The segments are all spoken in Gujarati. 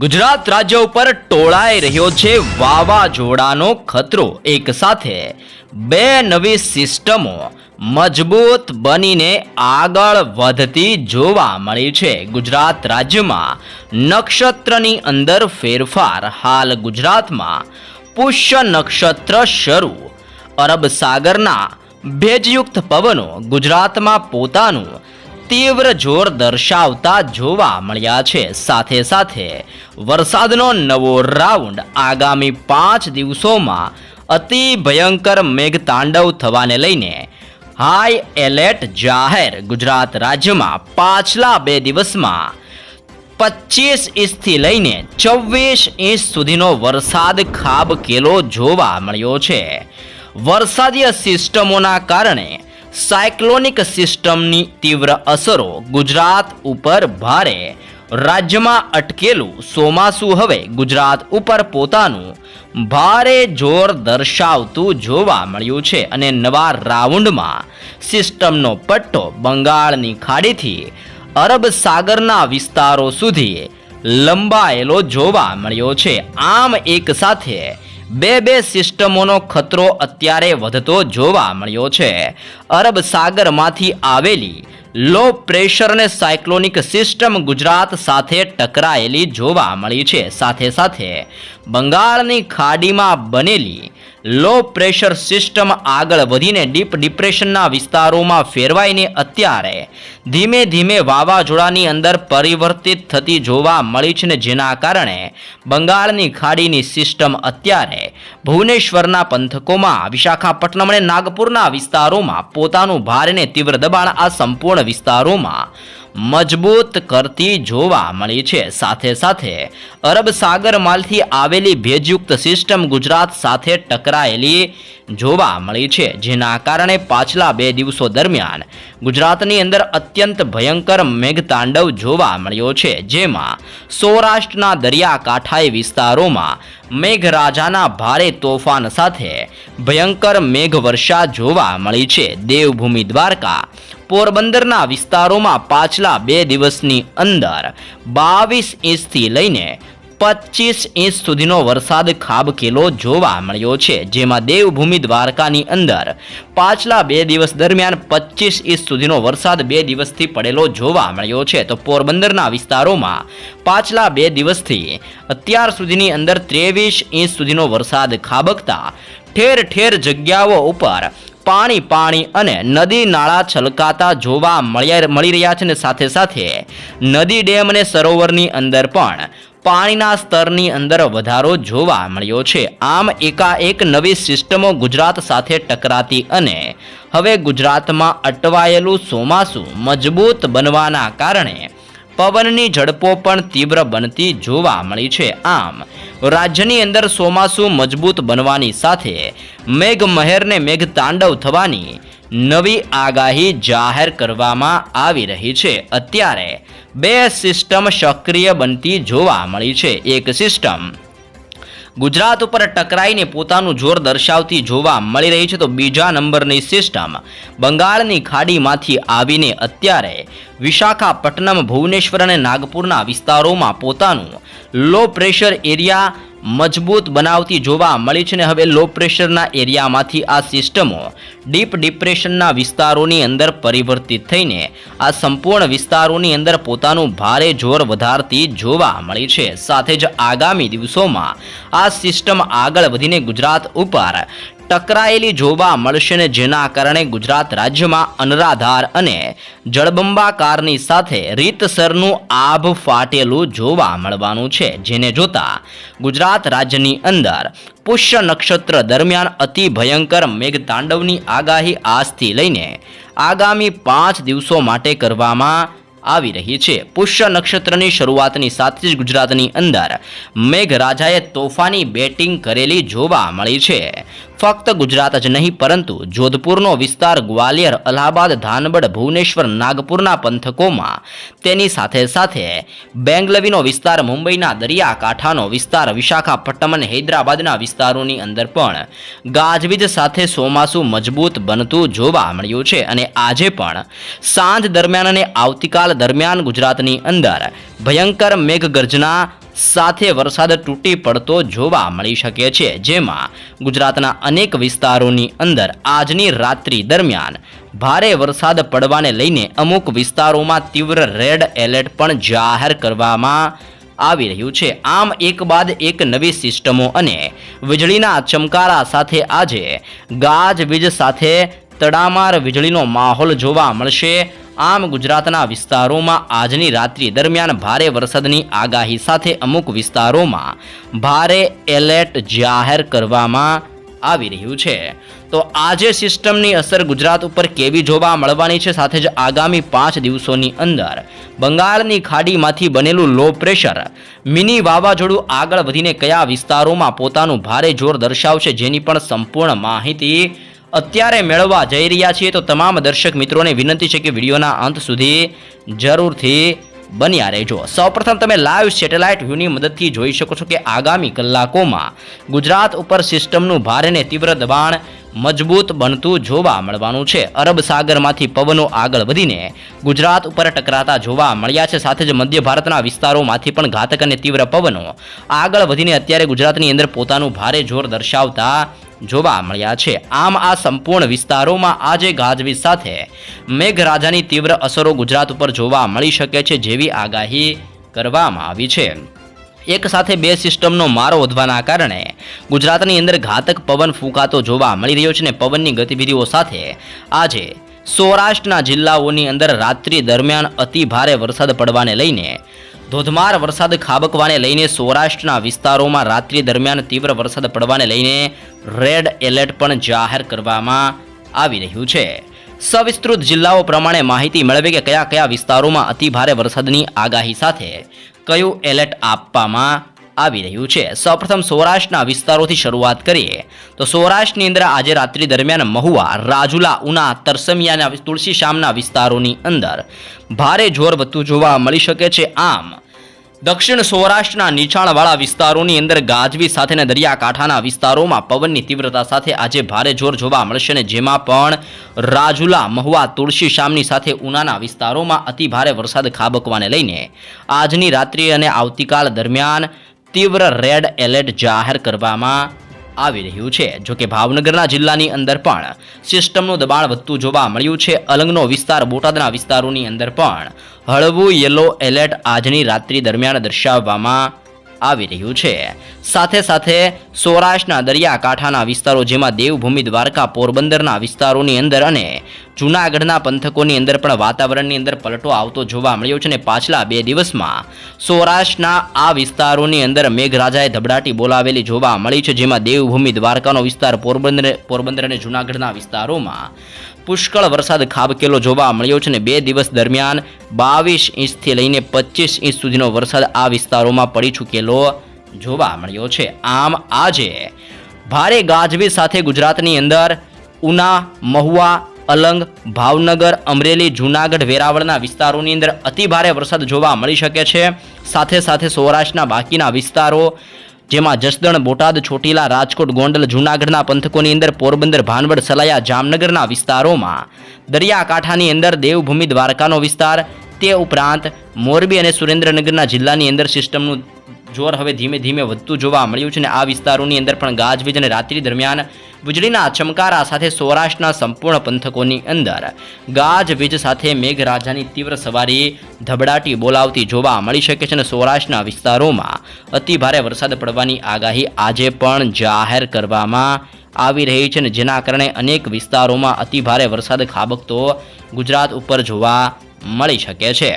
ગુજરાત રાજ્ય ઉપર ટોળાઈ રહ્યો છે વાવાઝોડાનો ખતરો. એક સાથે બે નવી સિસ્ટમો મજબૂત બનીને આગળ વધતી જોવા મળી છે. ગુજરાત રાજ્યમાં નક્ષત્રની અંદર ફેરફાર હાલ ગુજરાતમાં પુષ્ય નક્ષત્ર શરૂ. અરબ સાગરના ભેજયુક્ત પવનો ગુજરાતમાં પોતાનું તીવ્ર જોર દર્શાવતા જોવા મળ્યા છે. સાથે સાથે વરસાદનો નવો રાઉન્ડ આગામી પાંચ દિવસોમાં અતિ ભયંકર મેઘતાંડવ થવાને લઈને હાઈ એલર્ટ જાહેર ગુજરાત રાજ્યમાં પાછલા બે દિવસમાં પચીસ ઇંચથી લઈને ચોવીસ ઇંચ સુધીનો વરસાદ ખાબકેલો જોવા મળ્યો છે. વરસાદીય સિસ્ટમોના કારણે સાયક્લોનિક સિસ્ટમની તીવ્ર અસરો ગુજરાત ઉપર ભારે. રાજ્યમાં અટકેલું ચોમાસું હવે ગુજરાત ઉપર પોતાનું ભારે જોર દર્શાવતું જોવા મળ્યું છે અને નવા રાઉન્ડમાં સિસ્ટમનો પટ્ટો બંગાળની ખાડીથી અરબ સાગરના વિસ્તારો સુધી લંબાયેલો જોવા મળ્યો છે. આમ એક સાથે બે બે સિસ્ટમોનો ખતરો અત્યારે વધતો જોવા મળ્યો છે. અરબ સાગરમાંથી આવેલી લો પ્રેશર અને સાયક્લોનિક સિસ્ટમ ગુજરાત સાથે ટકરાયેલી જોવા મળી છે. સાથે સાથે બંગાળની ખાડીમાં બનેલી લો પ્રેશર સિસ્ટમ આગળ વધીને ડીપ ડિપ્રેશનના વિસ્તારોમાં ફેરવાઈને અત્યારે ધીમે ધીમે વાવાઝોડાની અંદર પરિવર્તિત થતી જોવા મળી છે ને જેના કારણે બંગાળની ખાડીની સિસ્ટમ અત્યારે ભુવનેશ્વરના પંથકોમાં, વિશાખાપટ્ટનમ અને નાગપુરના વિસ્તારોમાં પોતાનું ભારે તીવ્ર દબાણ આ સંપૂર્ણ વિસ્તારોમાં મજબૂત કરતી જોવા મળી છે. સાથે સાથે અરબ સાગરમાલથી આવેલી ભેજયુક્ત સિસ્ટમ ગુજરાત સાથે ટકરાયેલી જોવા મળી છે. જેના કારણે પાછલા બે દિવસો દરમિયાન ગુજરાતની અંદર અત્યંત ભયંકર મેઘતાંડવ જોવા મળ્યો છે. જેમાં સૌરાષ્ટ્રના દરિયાકાંઠાઈ વિસ્તારોમાં મેઘરાજાના ભારે તોફાન સાથે ભયંકર મેઘવર્ષા જોવા મળી છે. દેવભૂમિ દ્વારકા પોરબંદરના વિસ્તારોમાં પાછલા બે દિવસની અંદર બાવીસ ઇંચથી લઈને પચીસ ઇંચ સુધીનો વરસાદ ખાબકેલો જોવા મળ્યો છે, જેમાં દેવભૂમિ દ્વારકાની અંદર પાછલા બે દિવસ દરમિયાન પચીસ ઇંચ સુધીનો વરસાદ બે દિવસથી પડેલો જોવા મળ્યો છે. તો પોરબંદરના વિસ્તારોમાં પાછલા બે દિવસથી અત્યાર સુધીની અંદર ત્રેવીસ ઇંચ સુધીનો વરસાદ ખાબકતા ઠેર ઠેર જગ્યાઓ ઉપર પાણી પાણી અને નદી નાળા છલકાતા જોવા મળ્યા, મળી રહ્યા છે ને સાથે સાથે નદી ડેમ અને સરોવરની અંદર પણ પાણીના સ્તરની અંદર વધારો જોવા મળ્યો છે. આમ એકાએક નવી સિસ્ટમો ગુજરાત સાથે ટકરાતી અને હવે ગુજરાતમાં અટવાયેલું ચોમાસું મજબૂત બનવાના કારણે પવનની ઝડપો પણ તીવ્ર બનતી જોવા મળી છે. આમ, રાજ્યની અંદર ચોમાસું મજબૂત બનવાની સાથે મેઘ મહેરને મેઘ તાંડવ થવાની નવી આગાહી જાહેર કરવામાં આવી રહી છે. અત્યારે બે સિસ્ટમ સક્રિય બનતી જોવા મળી છે. એક સિસ્ટમ ગુજરાત ઉપર ટકરાઈને પોતાનું જોર દર્શાવતી જોવા મળી રહી છે. તો બીજા નંબરની સિસ્ટમ બંગાળની ખાડીમાંથી આવીને અત્યારે વિશાખાપટ્ટનમ, ભુવનેશ્વર અને નાગપુરના વિસ્તારોમાં પોતાનું લો પ્રેશર એરિયા મજબૂત બનાવતી જોવા મળી છે ને હવે લો પ્રેશરના એરિયામાંથી આ સિસ્ટમો ડીપ ડિપ્રેશનના વિસ્તારોની અંદર પરિવર્તિત થઈને આ સંપૂર્ણ વિસ્તારોની અંદર પોતાનું ભારે જોર વધારતી જોવા મળી છે. સાથે જ આગામી દિવસોમાં આ સિસ્ટમ આગળ વધીને ગુજરાત ઉપર ટકરાયેલી જોવા મળશે ને જેના કારણે ગુજરાત રાજ્યમાં અનરાધાર અને જળબંબાકારની સાથે રીતસરનું આભ ફાટેલું જોવા મળવાનું છે. જેને જોતા ગુજરાત રાજ્યની અંદર પુષ્ય નક્ષત્ર દરમિયાન અતિ ભયંકર મેઘતાંડવની આગાહી આજથી લઈને આગામી પાંચ દિવસો માટે કરવામાં આવી રહી છે. પુષ્ય નક્ષત્રની શરૂઆતની સાથે જ ગુજરાતની અંદર મેઘરાજાએ તોફાની બેટિંગ કરેલી જોવા મળી છે. ફક્ત ગુજરાત જ નહીં, પરંતુ જોધપુરનો વિસ્તાર ગ્વાલિયર, અલ્હાબાદ, ધાનબડ, ભુવનેશ્વર, નાગપુરના પંથકોમાં. તેની સાથે સાથે બેંગલવીનો વિસ્તાર, મુંબઈના દરિયાકાંઠાનો વિસ્તાર, વિશાખાપટ્ટનમ અને હૈદરાબાદના વિસ્તારોની અંદર પણ ગાજવીજ સાથે ચોમાસું મજબૂત બનતું જોવા મળ્યું છે અને આજે પણ સાંજ દરમિયાન અને આવતીકાલ દરમિયાન ગુજરાતની અંદર ભયંકર મેઘગર્જના સાથે વરસાદ તૂટી પડતો જોવા મળી શકે છે, જેમાં ગુજરાતના અનેક વિસ્તારોની અંદર આજની રાત્રિ દરમિયાન ભારે વરસાદ પડવાને લઈને અમુક વિસ્તારોમાં તીવ્ર રેડ એલર્ટ પણ જાહેર કરવામાં આવી રહ્યું છે. આમ, એક બાદ એક નવી સિસ્ટમો અને વીજળીના ચમકારા સાથે આજે ગાજવીજ સાથે તડામાર વીજળીનો માહોલ જોવા મળશે. આમ ગુજરાતના વિસ્તારોમાં આજની રાત્રિ દરમિયાન ભારે વરસાદની આગાહી સાથે અમુક વિસ્તારોમાં ભારે એલર્ટ જાહેર કરવામાં આવી રહ્યું છે. તો આજે સિસ્ટમની અસર ગુજરાત ઉપર કેવી જોવા મળવાની છે સાથે જ આગામી પાંચ દિવસોની અંદર બંગાળની ખાડીમાંથી બનેલું લો પ્રેશર મિની વાવાઝોડું આગળ વધીને કયા વિસ્તારોમાં પોતાનું ભારે જોર દર્શાવશે જેની પણ સંપૂર્ણ માહિતી અત્યારે મેળવવા જઈ રહ્યા છીએ તો તમામ દર્શક મિત્રોને વિનંતી છે કે વિડીયોના અંત સુધી જરૂરથી બન્યા રહેજો. સૌપ્રથમ તમે લાઈવ સેટેલાઇટ વ્યૂની મદદથી જોઈ શકો છો કે આગામી કલાકોમાં ગુજરાત ઉપર સિસ્ટમનું ભારે ને તીવ્ર દબાણ મજબૂત બનતું જોવા મળવાનું છે. અરબ સાગરમાંથી પવનો આગળ વધીને ગુજરાત ઉપર ટકરાતા જોવા મળ્યા છે. સાથે જ મધ્ય ભારતના વિસ્તારોમાંથી પણ ઘાતક અને તીવ્ર પવનો આગળ વધીને અત્યારે ગુજરાતની અંદર પોતાનું ભારે જોર દર્શાવતા જોવા મળ્યા છે. આમ આ સંપૂર્ણ વિસ્તારોમાં આજે ગાજવીજ સાથે મેઘરાજાની તીવ્ર અસરો ગુજરાત ઉપર જોવા મળી શકે છે જેવી આગાહી કરવામાં આવી છે. એક સાથે બે સિસ્ટમનો મારો વધવાના કારણે ગુજરાતની અંદર ઘાતક પવન ફૂંકાતો જોવા મળી રહ્યો છે ને પવનની ગતિવિધિઓ સાથે આજે સૌરાષ્ટ્રના જિલ્લાઓની અંદર રાત્રિ દરમિયાન અતિ ભારે વરસાદ પડવાને લઈને ધોધમાર વરસાદ ખાબકવાને લઈને સૌરાષ્ટ્રના વિસ્તારોમાં રાત્રિ દરમિયાન તીવ્ર વરસાદ પડવાને લઈને રેડ એલર્ટ પણ જાહેર કરવામાં આવી રહ્યું છે. સવિસ્તૃત જિલ્લાઓ પ્રમાણે માહિતી મેળવે કે કયા કયા વિસ્તારોમાં અતિભારે વરસાદની આગાહી સાથે કયું એલર્ટ આપવામાં આવી રહ્યું છે. સૌપ્રથમ સૌરાષ્ટ્રના વિસ્તારોથી શરૂઆત કરીએ. તો સૌરાષ્ટ્રની અંદર આજે રાત્રિ દરમિયાન મહુવા, રાજુલા, ઉના તરસમિયાના તુલસી શામના વિસ્તારોની અંદર ભારે જોર વધતું જોવા મળી શકે છે. આમ, દક્ષિણ સૌરાષ્ટ્રના નીચાણવાળા વિસ્તારોની અંદર ગાજવી સાથેના દરિયાકાંઠાના વિસ્તારોમાં પવનની તીવ્રતા સાથે આજે ભારે જોર જોવા મળશે ને જેમાં પણ રાજુલા, મહુવા, તુલસી શામની સાથે ઉનાના વિસ્તારોમાં અતિ ભારે વરસાદ ખાબકવાને લઈને આજની રાત્રિ અને આવતીકાલ દરમિયાન તીવ્ર રેડ એલર્ટ જાહેર કરવામાં આવી રહ્યું છે. જોકે ભાવનગરના જિલ્લાની અંદર પણ સિસ્ટમનું દબાણ વધતું જોવા મળ્યું છે. અલંગનો વિસ્તાર બોટાદના વિસ્તારોની અંદર પણ હળવું યલો એલર્ટ આજની રાત્રિ દરમિયાન દર્શાવવામાં આવી રહ્યું છે. સાથે સાથે સૌરાષ્ટ્રના દરિયાકાંઠાના વિસ્તારો જેમાં દેવભૂમિ દ્વારકા, પોરબંદરના વિસ્તારોની અંદર અને જૂનાગઢના પંથકોની અંદર પણ વાતાવરણની અંદર પલટો આવતો જોવા મળ્યો છે અને પાછલા બે દિવસમાં સૌરાષ્ટ્રના આ વિસ્તારોની અંદર મેઘરાજાએ ધબડાટી બોલાવેલી જોવા મળી છે, જેમાં દેવભૂમિ દ્વારકાનો વિસ્તાર, પોરબંદર પોરબંદર અને જૂનાગઢના વિસ્તારોમાં પુષ્કળ વરસાદ ખાબકેલો જોવા મળ્યો છે અને બે દિવસ દરમિયાન બાવીસ ઇંચથી લઈને પચીસ ઇંચ સુધીનો વરસાદ આ વિસ્તારોમાં પડી ચૂકેલો જોવા મળ્યો છે. આમ આજે ભારે ગાજવીજ સાથે ગુજરાતની અંદર ઉના, મહુવા, અલંગ, ભાવનગર, અમરેલી, જૂનાગઢ, વેરાવળના વિસ્તારોની અંદર અતિ ભારે વરસાદ જોવા મળી શકે છે. સાથે સાથે સૌરાષ્ટ્રના બાકીના વિસ્તારો જેમાં જસદણ, બોટાદ, ચોટીલા, રાજકોટ, ગોંડલ, જૂનાગઢના પંથકોની અંદર પોરબંદર, ભાનવડ, સલાયા, જામનગરના વિસ્તારોમાં દરિયાકાંઠાની અંદર દેવભૂમિ દ્વારકાનો વિસ્તાર, તે ઉપરાંત મોરબી અને સુરેન્દ્રનગરના જિલ્લાની અંદર સિસ્ટમનું જોર હવે ધીમે ધીમે વધતું જોવા મળ્યું છે અને આ વિસ્તારોની અંદર પણ ગાજવીજ અને રાત્રિ દરમિયાન વીજળીના ચમકારા સાથે સૌરાષ્ટ્રના સંપૂર્ણ પંથકોની અંદર ગાજવીજ સાથે મેઘરાજાની તીવ્ર સવારી ધબડાટી બોલાવતી જોવા મળી શકે છે અને સૌરાષ્ટ્રના વિસ્તારોમાં અતિભારે વરસાદ પડવાની આગાહી આજે પણ જાહેર કરવામાં આવી રહી છે અને જેના કારણે અનેક વિસ્તારોમાં અતિભારે વરસાદ ખાબકતો ગુજરાત ઉપર જોવા મળી શકે છે.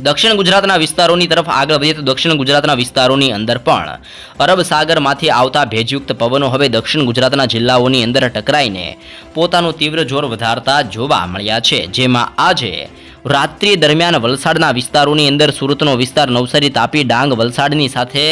દક્ષિણ ગુજરાતના વિસ્તારોની તરફ આગળ વધીએ તો દક્ષિણ ગુજરાતના વિસ્તારોની અંદર પણ અરબ સાગરમાંથી આવતા ભેજયુક્ત પવનો હવે દક્ષિણ ગુજરાતના જિલ્લાઓની અંદર ટકરાઈને પોતાનું તીવ્ર જોર વધારતા જોવા મળ્યા છે. જેમાં આજે રાત્રિ દરમિયાન વલસાડના વિસ્તારોની અંદર સુરતનો વિસ્તાર નવસારી તાપી ડાંગ વલસાડની સાથે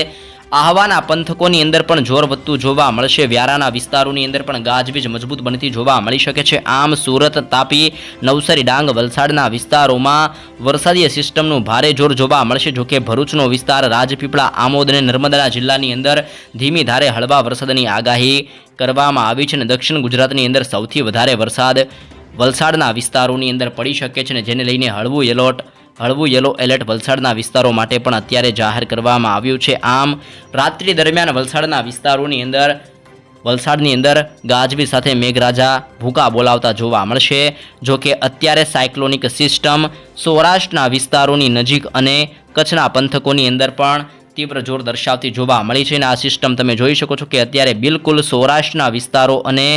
આહવાના પંથકોની અંદર પણ જોર વધતું જોવા મળશે. વ્યારાના વિસ્તારોની અંદર પણ ગાજવીજ મજબૂત બનતી જોવા મળી શકે છે. આમ સુરત, તાપી, નવસારી, ડાંગ, વલસાડના વિસ્તારોમાં વરસાદીય સિસ્ટમનું ભારે જોર જોવા મળશે. જોકે ભરૂચનો વિસ્તાર રાજપીપળા, આમોદ અને નર્મદા જિલ્લાની અંદર ધીમી ધારે હળવા વરસાદની આગાહી કરવામાં આવી છે અને દક્ષિણ ગુજરાતની અંદર સૌથી વધારે વરસાદ વલસાડના વિસ્તારોની અંદર પડી શકે છે અને જેને લઈને હળવું એલર્ટ હળવું યલો એલર્ટ વલસાડના વિસ્તારો માટે પણ અત્યારે જાહેર કરવામાં આવ્યું છે. આમ, રાત્રિ દરમિયાન વલસાડના વિસ્તારોની અંદર વલસાડની અંદર ગાજવી સાથે મેઘરાજા ભૂકા બોલાવતા જોવા મળશે. જો કે અત્યારે સાયક્લોનિક સિસ્ટમ સૌરાષ્ટ્રના વિસ્તારોની નજીક અને કચ્છના પંથકોની અંદર પણ તીવ્ર જોર દર્શાવતી જોવા મળી છે. અને આ સિસ્ટમ તમે જોઈ શકો છો કે અત્યારે બિલકુલ સૌરાષ્ટ્રના વિસ્તારો અને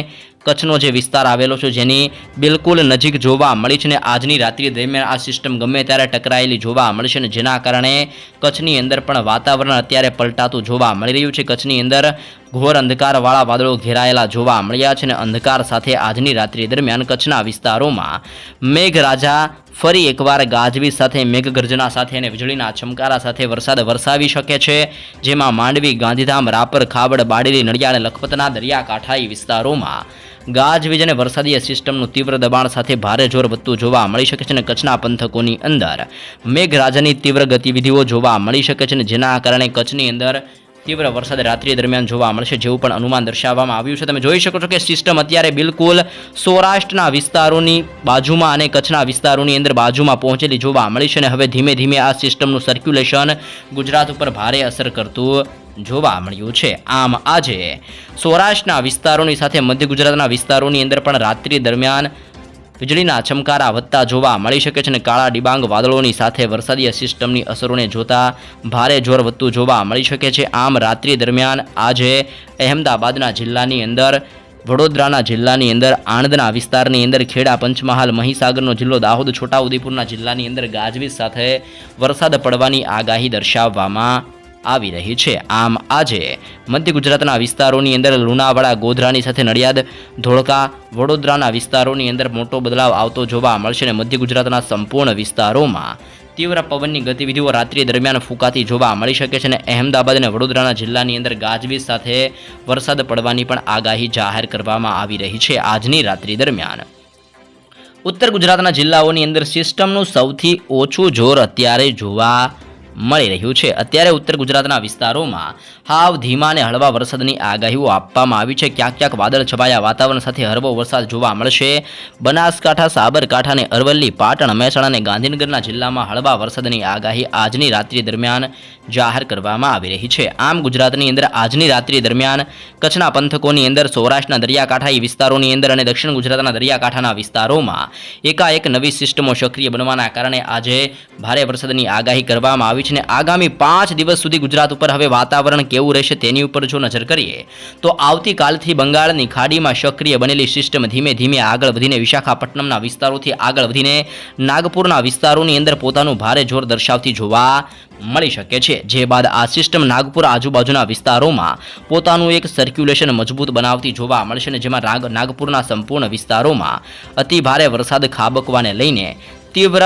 કચ્છનો જે વિસ્તાર આવેલો છે, જેની બિલકુલ નજીક જોવા મળી છે અને આજની રાત્રિ દરમિયાન આ સિસ્ટમ ગમે ત્યારે ટકરાયેલી જોવા મળી છે અને જેના કારણે કચ્છની અંદર પણ વાતાવરણ અત્યારે પલટાતું જોવા મળી રહ્યું છે. કચ્છની અંદર ઘોર અંધકારવાળા વાદળો ઘેરાયેલા જોવા મળ્યા છે અને અંધકાર સાથે આજની રાત્રિ દરમિયાન કચ્છના વિસ્તારોમાં મેઘરાજા ફરી એકવાર ગાજવી સાથે મેઘગર્જના સાથે અને વીજળીના ચમકારા સાથે વરસાદ વરસાવી શકે છે, જેમાં માંડવી, ગાંધીધામ, રાપર ખાબડ બાડેલી નડિયાદ અને લખપતના દરિયાકાંઠાઈ વિસ્તારોમાં ગાજવીજ અને વરસાદીય સિસ્ટમનું તીવ્ર દબાણ સાથે ભારે જોર વધતું જોવા મળી શકે છે અને કચ્છના પંથકોની અંદર મેઘરાજાની તીવ્ર ગતિવિધિઓ જોવા મળી શકે છે અને જેના કારણે કચ્છની અંદર તીવ્ર વરસાદ રાત્રિ દરમિયાન જોવા મળશે, જેવું પણ અનુમાન દર્શાવવામાં આવ્યું છે. તમે જોઈ શકો છો કે સિસ્ટમ અત્યારે બિલકુલ સૌરાષ્ટ્રના વિસ્તારોની બાજુમાં અને કચ્છના વિસ્તારોની અંદર બાજુમાં પહોંચેલી જોવા મળી છે અને હવે ધીમે ધીમે આ સિસ્ટમનું સર્ક્યુલેશન ગુજરાત ઉપર ભારે અસર કરતું જોવા મળ્યું છે. આમ આજે સૌરાષ્ટ્રના વિસ્તારોની સાથે મધ્ય ગુજરાતના વિસ્તારોની અંદર પણ રાત્રિ દરમિયાન વીજળીના ચમકારા વધતા જોવા મળી શકે છે અને કાળા ડિબાંગ વાદળોની સાથે વરસાદીય સિસ્ટમની અસરોને જોતા ભારે જોર વધતું જોવા મળી શકે છે. આમ રાત્રિ દરમિયાન આજે અહેમદાબાદના જિલ્લાની અંદર, વડોદરાના જિલ્લાની અંદર, આણંદના વિસ્તારની અંદર, ખેડા, પંચમહાલ, મહીસાગરનો જિલ્લો, દાહોદ, છોટાઉદેપુરના જિલ્લાની અંદર ગાજવીજ સાથે વરસાદ પડવાની આગાહી દર્શાવવામાં આવી રહી છે. આમ આજે મધ્ય ગુજરાતના વિસ્તારોની અંદર લુણાવાડા, ગોધરાની સાથે નડિયાદ, ધોળકા, વડોદરાના વિસ્તારોની અંદર મોટો બદલાવ આવતો જોવા મળશે અને મધ્ય ગુજરાતના સંપૂર્ણ વિસ્તારોમાં તીવ્ર પવનની ગતિવિધિઓ રાત્રિ દરમિયાન ફૂંકાતી જોવા મળી શકે છે અને અહેમદાબાદ અને વડોદરાના જિલ્લાની અંદર ગાજવીજ સાથે વરસાદ પડવાની પણ આગાહી જાહેર કરવામાં આવી રહી છે. આજની રાત્રિ દરમિયાન ઉત્તર ગુજરાતના જિલ્લાઓની અંદર સિસ્ટમનું સૌથી ઓછું જોર અત્યારે જોવા મળી રહ્યું છે. અત્યારે ઉત્તર ગુજરાતના વિસ્તારોમાં હાવ ધીમા અને હળવા વરસાદની આગાહીઓ આપવામાં આવી છે. ક્યાંક ક્યાંક વાદળ છવાયા વાતાવરણ સાથે હળવો વરસાદ જોવા મળશે. બનાસકાંઠા, સાબરકાંઠા અને અરવલ્લી, પાટણ, મહેસાણા અને ગાંધીનગરના જિલ્લામાં હળવા વરસાદની આગાહી આજની રાત્રિ દરમિયાન જાહેર કરવામાં આવી રહી છે. આમ ગુજરાતની અંદર આજની રાત્રિ દરમિયાન કચ્છના પંથકોની અંદર, સૌરાષ્ટ્રના દરિયાકાંઠાઈ વિસ્તારોની અંદર અને દક્ષિણ ગુજરાતના દરિયાકાંઠાના વિસ્તારોમાં એકાએક નવી સિસ્ટમો સક્રિય બનવાના કારણે આજે ભારે વરસાદની આગાહી કરવામાં આવી છે. અને આગામી પાંચ દિવસ સુધી ગુજરાત ઉપર હવે વાતાવરણ કેવું રહેશે તેની ઉપર જો નજર કરીએ, તો આવતીકાલથી બંગાળની ખાડીમાં સક્રિય બનેલી સિસ્ટમ ધીમે ધીમે આગળ વધીને વિશાખાપટ્ટનમના વિસ્તારોથી આગળ વધીને નાગપુરના વિસ્તારોની અંદર પોતાનું ભારે જોર દર્શાવતી જોવા મળી શકે છે. જે બાદ આ સિસ્ટમ નાગપુર આજુબાજુના વિસ્તારોમાં પોતાનું એક સર્ક્યુલેશન મજબૂત બનાવતી જોવા મળશે અને જેમાં નાગપુરના સંપૂર્ણ વિસ્તારોમાં અતિ ભારે વરસાદ ખાબકવાને લઈને તીવ્ર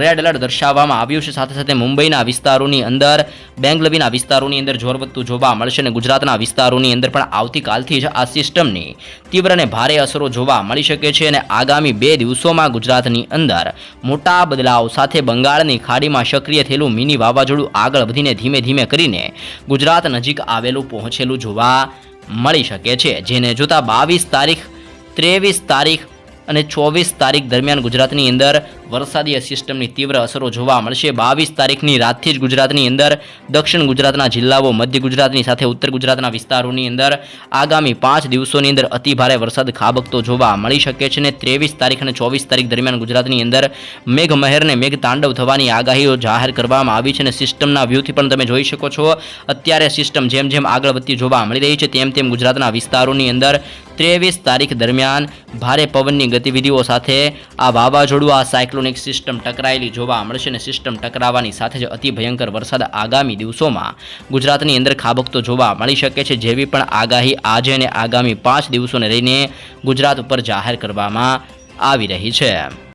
રેડ એલર્ટ દર્શાવવામાં આવ્યું છે. સાથે સાથે મુંબઈના વિસ્તારોની અંદર બેંગલવીના વિસ્તારોની અંદર જોર વધતું જોવા મળશે અને ગુજરાતના વિસ્તારોની અંદર પણ આવતીકાલથી જ આ સિસ્ટમની તીવ્ર અને ભારે અસરો જોવા મળી શકે છે અને આગામી બે દિવસોમાં ગુજરાતની અંદર મોટા બદલાવ સાથે બંગાળની ખાડીમાં સક્રિય થયેલું મિની વાવાઝોડું આગળ વધીને ધીમે ધીમે કરીને ગુજરાત નજીક આવેલું પહોંચેલું જોવા મળી શકે છે. જેને જોતા બાવીસ તારીખ, ત્રેવીસ તારીખ અને ચોવીસ તારીખ દરમિયાન ગુજરાતની અંદર વરસાદીય સિસ્ટમની તીવ્ર અસરો જોવા મળશે. બાવીસ તારીખની રાતથી જ ગુજરાતની અંદર, દક્ષિણ ગુજરાતના જિલ્લાઓ, મધ્ય ગુજરાતની સાથે ઉત્તર ગુજરાતના વિસ્તારોની અંદર આગામી પાંચ દિવસોની અંદર અતિભારે વરસાદ ખાબકતો જોવા મળી શકે છે અને ત્રેવીસ તારીખ અને ચોવીસ તારીખ દરમિયાન ગુજરાતની અંદર મેઘમહેરને મેઘતાંડવ મેઘ તાંડવ થવાની આગાહીઓ જાહેર કરવામાં આવી છે અને સિસ્ટમના વ્યૂથી પણ તમે જોઈ શકો છો. અત્યારે સિસ્ટમ જેમ જેમ આગળ વધતી જોવા મળી રહી છે, તેમ તેમ ગુજરાતના વિસ્તારોની અંદર ત્રેવીસ તારીખ દરમિયાન ભારે પવનની ગતિવિધિઓ સાથે આ વાવાઝોડું, આ સાયક્લોનિક સિસ્ટમ ટકરાયેલી જોવા મળશે અને સિસ્ટમ ટકરાવવાની સાથે જ અતિ ભયંકર વરસાદ આગામી દિવસોમાં ગુજરાતની અંદર ખાબકતો જોવા મળી શકે છે, જેવી પણ આગાહી આજે અને આગામી પાંચ દિવસોને લઈને ગુજરાત ઉપર જાહેર કરવામાં આવી રહી છે.